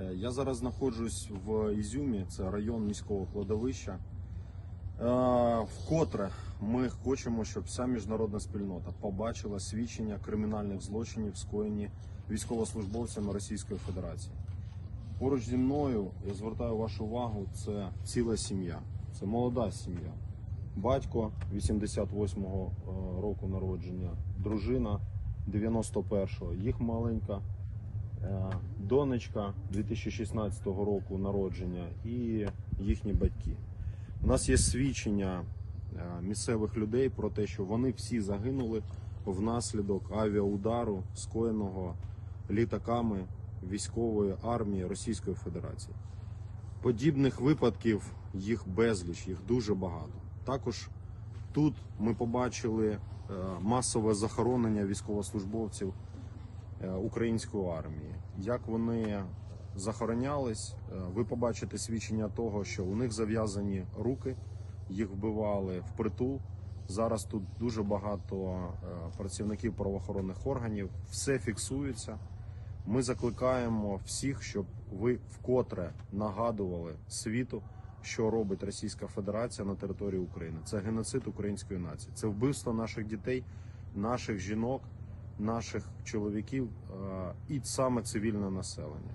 Е, Я зараз знаходжусь в Ізюмі, це район міського кладовища. Е, Вкотре ми хочемо, щоб вся міжнародна спільнота побачила свідчення кримінальних злочинів, скоєні військовослужбовцями Російської Федерації. Поруч зі мною я звертаю вашу увагу, це ціла сім'я, це молода сім'я. Батько 88-го е, року народження, дружина 91-го, їх маленька донечка 2016 року народження і їхні батьки. У нас є свідчення е, місцевих людей про те, що вони всі загинули внаслідок авіаудару, скоєного літаками військової армії Російської Федерації. Подібних випадків їх безліч, їх дуже багато. Також тут ми побачили е, масове захоронення військовослужбовців української армії. Як вони захоронялись, е, ви побачите свідчення того, що у них зав'язані руки, їх вбивали впритул. Зараз тут дуже багато е, працівників правоохоронних органів, все фіксується. Ми закликаємо всіх, щоб ви вкотре нагадували світу, що робить Російська Федерація на території України. Це геноцид української нації, це вбивство наших дітей, наших жінок, наших чоловіків е, і саме цивільне населення.